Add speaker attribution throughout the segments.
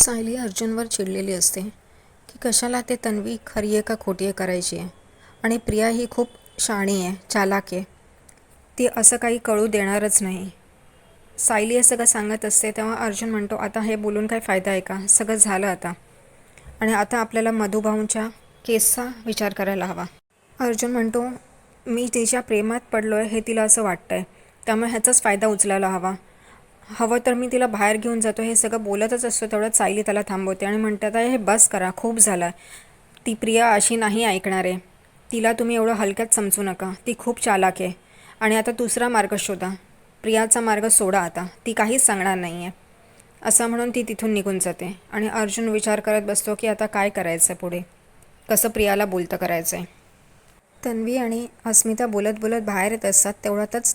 Speaker 1: सायली अर्जुनवर चिडलेली असते. की कशाला ते तन्वी खरी आहे का खोटी आहे करायची आहे? आणि प्रिया ही खूप शाणी आहे चालाक आहे. ती असं काही कळू देणारच नाही. सायली हे सगळं सांगत असते तेव्हा अर्जुन म्हणतो आता हे बोलून काय फायदा आहे का? सगळं झालं आता. आणि आता आपल्याला मधुभाऊंच्या केसचा विचार करायला हवा. अर्जुन म्हणतो मी तिच्या प्रेमात पडलो आहे हे तिला असं वाटतं आहे त्यामुळे ह्याचाच फायदा उचलायला हवा. हवं तर मी तिला बाहेर घेऊन जातो. हे सगळं बोलतच असतो. तेवढ्यात सायली त्याला थांबवते आणि म्हणतात हे बस करा. खूप झालं. ती प्रिया अशी नाही ऐकणार आहे. तिला तुम्ही एवढं हलक्यात समजू नका. ती खूप चालाक आहे. आणि आता दुसरा मार्ग शोधा. प्रियाचा मार्ग सोडा आता. ती काहीच सांगणार नाही आहे असं म्हणून ती तिथून निघून जाते. आणि अर्जुन विचार करत बसतो की आता काय करायचं आहे पुढे? कसं प्रियाला बोलतं करायचं आहे तन्वी आणि अस्मिता बोलत बोलत बाहेर येत असतात. तेवढ्यातच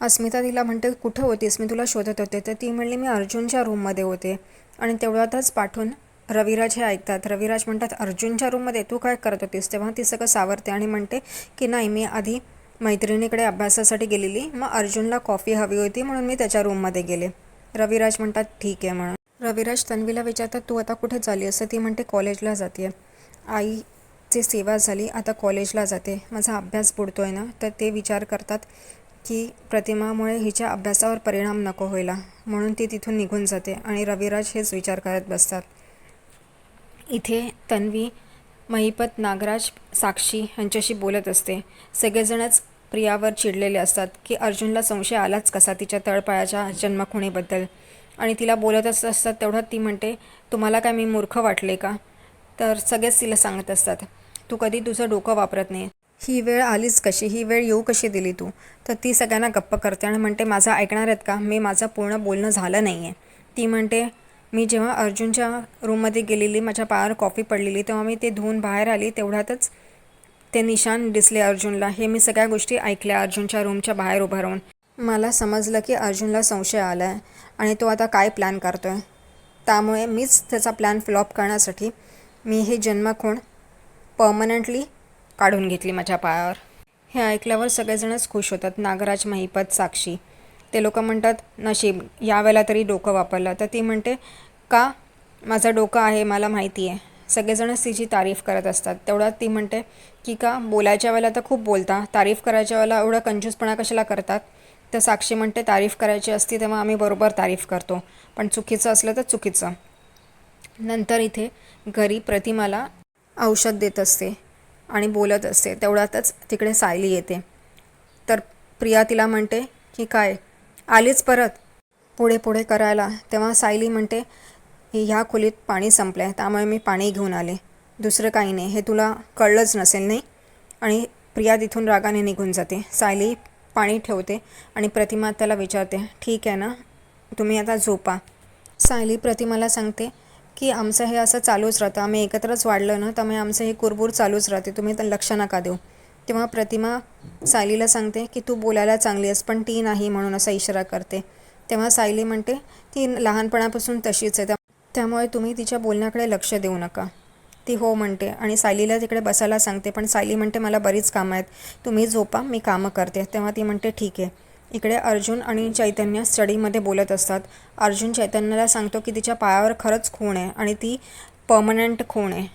Speaker 1: अस्मिता तिला म्हणते कुठं होतीस? मी तुला शोधत होते. तर ती म्हणली मी अर्जुनच्या रूममध्ये होते. आणि तेवढ्यातच पाठवून रविराज हे ऐकतात. रविराज म्हणतात अर्जुनच्या रूममध्ये तू काय करत होतीस? तेव्हा ती सगळं सावरते आणि म्हणते की नाही मी आधी मैत्रिणीकडे अभ्यासासाठी गेलेली. मग अर्जुनला कॉफी हवी होती म्हणून मी त्याच्या रूममध्ये गेले. रविराज म्हणतात ठीक आहे म्हणून. रविराज तन्वीला विचारतात तू आता कुठे चालली असं ती म्हणते कॉलेजला जाते. आईची सेवा झाली आता कॉलेजला जाते. माझा अभ्यास बुडतोय ना? तर ते विचार करतात की प्रतिमामुळे हिच्या अभ्यासावर परिणाम नको व्हायला म्हणून ती तिथून निघून जाते आणि रविराज हेच विचार करत बसतात. इथे तन्वी महिपत नागराज साक्षी यांच्याशी बोलत असते. सगळेजणच प्रियावर चिडलेले असतात की अर्जुनला संशय आलाच कसा तिच्या तळपायाच्या जन्मखुणीबद्दल. आणि तिला बोलतच असतात तेवढ्यात ती म्हणते तुम्हाला काय मी मूर्ख वाटले का? तर सगळेच तिला सांगत असतात तू कधी तुझं डोकं वापरत नाही. ही वेळ आलीच कशी? ही वेळ येऊ कशी दिली तू? तर ती सगळ्यांना गप्प करते आणि म्हणते माझं ऐकणार आहेत का? मी माझं पूर्ण बोलणं झालं नाही आहे ती म्हणते मी जेव्हा अर्जुनच्या रूममध्ये गेलेली माझ्या पायावर कॉफी पडलेली तेव्हा मी ते धुवून बाहेर आली तेवढ्यातच ते निशान दिसले अर्जुनला. हे मी सगळ्या गोष्टी ऐकल्या अर्जुनच्या रूमच्या बाहेर उभं राहून. मला समजलं की अर्जुनला संशय आला आहे आणि तो आता काय प्लॅन करतो आहे त्यामुळे मीच त्याचा प्लॅन फ्लॉप करण्यासाठी मी हे जन्मखोण पर्मनंटली काढून घेतली माझ्या पायावर. हे ऐकल्यावर सगळेजणच खुश होतात. नागराज महिपत साक्षी. ते लोक म्हणतात नशीब यावेळेला तरी डोकं वापरलं. तर ती म्हणते का? माझं डोकं आहे मला माहिती आहे. सगळेजणच तिची तारीफ करत असतात. तेवढ्यात ती म्हणते की का? बोलायच्या वेळेला तर खूप बोलता. तारीफ करायच्या वेळेला एवढं कंजूसपणा कशाला करतात? तर साक्षी म्हणते तारीफ करायची असती तेव्हा आम्ही बरोबर तारीफ करतो. पण चुकीचं असलं तर चुकीचं. नंतर इथे घरी प्रतिमाला औषध देत असते. आणि बोलत असते. तेवढ्यातच तिकडे सायली येते. तर प्रिया तिला म्हणते की काय? आलीच परत? पुढे पुढे करायला. तेव्हा सायली म्हणते ह्या खोलीत पाणी संपलं आहे त्यामुळे मी पाणी घेऊन आले. दुसरं काही नाही. हे तुला कळलंच नसेल नाही? आणि प्रिया तिथून रागाने निघून जाते. सायली पाणी ठेवते आणि प्रतिमा त्याला विचारते ठीक आहे ना? तुम्ही आता झोपा. सायली प्रतिमाला सांगते की आमचं हे असं चालूच राहतं. आम्ही एकत्रच वाढलं ना त्यामुळे आमचं हे कुरबूर चालूच राहते. तुम्ही तर लक्ष नका देऊ. तेव्हा प्रतिमा सायलीला सांगते की तू बोलायला चांगली आहेस पण ती नाही म्हणून असा इशारा करते. तेव्हा सायली म्हणते ती लहानपणापासून तशीच आहे. त्यामुळे तुम्ही तिच्या बोलण्याकडे लक्ष देऊ नका. ती हो म्हणते आणि सायलीला तिकडे बसायला सांगते. पण सायली म्हणते मला बरीच कामं आहेत. तुम्ही झोपा मी कामं करते. तेव्हा ती म्हणते ठीक आहे. इकडे अर्जुन आणि चैतन्य स्टडीमध्ये बोलत असतात. अर्जुन चैतन्याला सांगतो की तिच्या पायावर खरंच खूण आहे आणि ती पर्मनंट खूण आहे.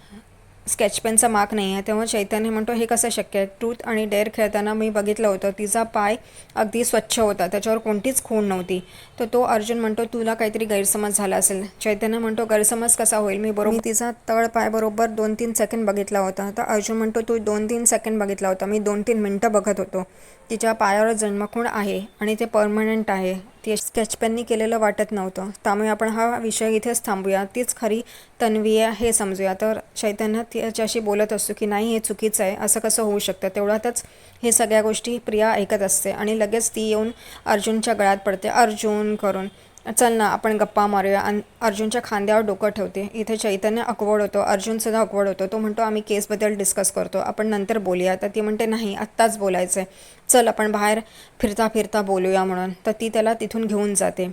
Speaker 1: स्केच पेनचा मार्क नाही आहे. तेव्हा चैतन्य म्हणतो हे कसं शक्य आहे? ट्रूथ आणि डेअर खेळताना मी बघितलं होतं. तिचा पाय अगदी स्वच्छ होता. त्याच्यावर कोणतीच खूण नव्हती. तर तो अर्जुन म्हणतो तुला काहीतरी गैरसमज झाला असेल. चैतन्य म्हणतो गैरसमज कसा होईल? मी बरोबर तिचा तळ पाय बरोबर दोन तीन सेकंड बघितला होता. तर अर्जुन म्हणतो तू दोन तीन सेकंड बघितला होता. मी दोन तीन मिनटं बघत होतो. तिच्या पायावर जन्मखूण आहे आणि ते परमनंट आहे. ती स्केचपेननी केलेलं वाटत नव्हतं. त्यामुळे आपण हा विषय इथेच थांबूया. तीच खरी तन्वी आहे हे समजूया. तर चैतन्य त्याच्याशी बोलत असतो की नाही हे चुकीचं आहे. असं कसं होऊ शकतं? तेवढ्यातच हे सगळ्या गोष्टी प्रिया ऐकत असते आणि लगेच ती येऊन अर्जुनच्या गळ्यात पडते. अर्जुन करून चल ना आपण गप्पा मारूया. आणि अर्जुनच्या खांद्यावर डोकं ठेवते. इथे चैतन्य अकवड होतो. अर्जुनसुद्धा अकवड होतो. तो म्हणतो आम्ही केसबद्दल डिस्कस करतो. आपण नंतर बोलूया. तर ती म्हणते नाही आत्ताच बोलायचं आहे चल आपण बाहेर फिरता फिरता बोलूया म्हणून. तर ती त्याला तिथून घेऊन जाते.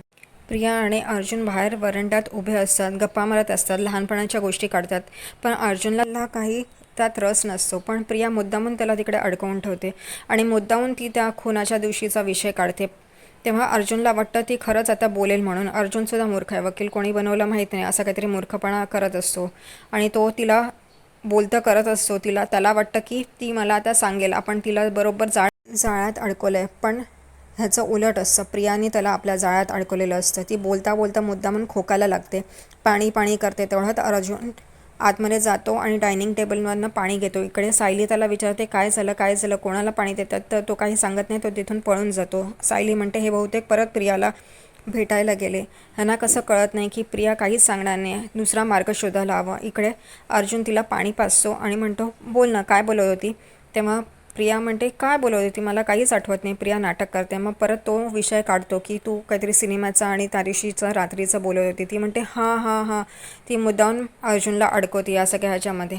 Speaker 1: प्रिया आणि अर्जुन बाहेर वरंड्यात उभे असतात. गप्पा मारत असतात. लहानपणाच्या गोष्टी काढतात. पण अर्जुनला काही त्यात रस नसतो. पण प्रिया मुद्दामून त्याला तिकडे अडकवून ठेवते. आणि मुद्दामून ती त्या खुनाच्या दिवशीचा विषय काढते. तेव्हा अर्जुनला वाटतं ती खरंच आता बोलेल म्हणून. अर्जुनसुद्धा मूर्ख आहे. वकील कोणी बनवलं माहीत नाही. असा काहीतरी मूर्खपणा करत असतो. आणि तो तिला बोलतं करत असतो. तिला त्याला वाटतं की ती मला आता सांगेल. आपण तिला बरोबर जाळ जाळ्यात अडकवलं आहे पण ह्याचं उलट असतं. प्रियाने त्याला आपल्या जाळ्यात अडकवलेलं असतं. ती बोलता बोलता मुद्दामून खोकायला लागते. पाणी पाणी करते. तेवढ्यात अर्जुन आतमध्ये जातो आणि डायनिंग टेबलमधनं पाणी घेतो. इकडे सायली त्याला विचारते काय झालं? काय झालं? कोणाला पाणी देतात? तर तो काही सांगत नाही तो तिथून पळून जातो. सायली म्हणते हे बहुतेक परत प्रियाला भेटायला गेले. ह्यांना कसं कळत नाही की प्रिया काहीच सांगणार नाही. दुसरा मार्ग शोधायला हवा. इकडे अर्जुन तिला पाणी पाचतो आणि म्हणतो बोल ना काय बोलत होती? तेव्हा प्रिया म्हणते काय बोलत होती मला काहीच आठवत नाही. प्रिया नाटक करते. मग परत तो विषय काढतो की तू काहीतरी सिनेमाचा आणि तारीशीचा रात्रीचं बोलवत होती ती म्हणते हां हां हां. ती मुद्दाहून अर्जुनला अडकवते या सगळ्या ह्याच्यामध्ये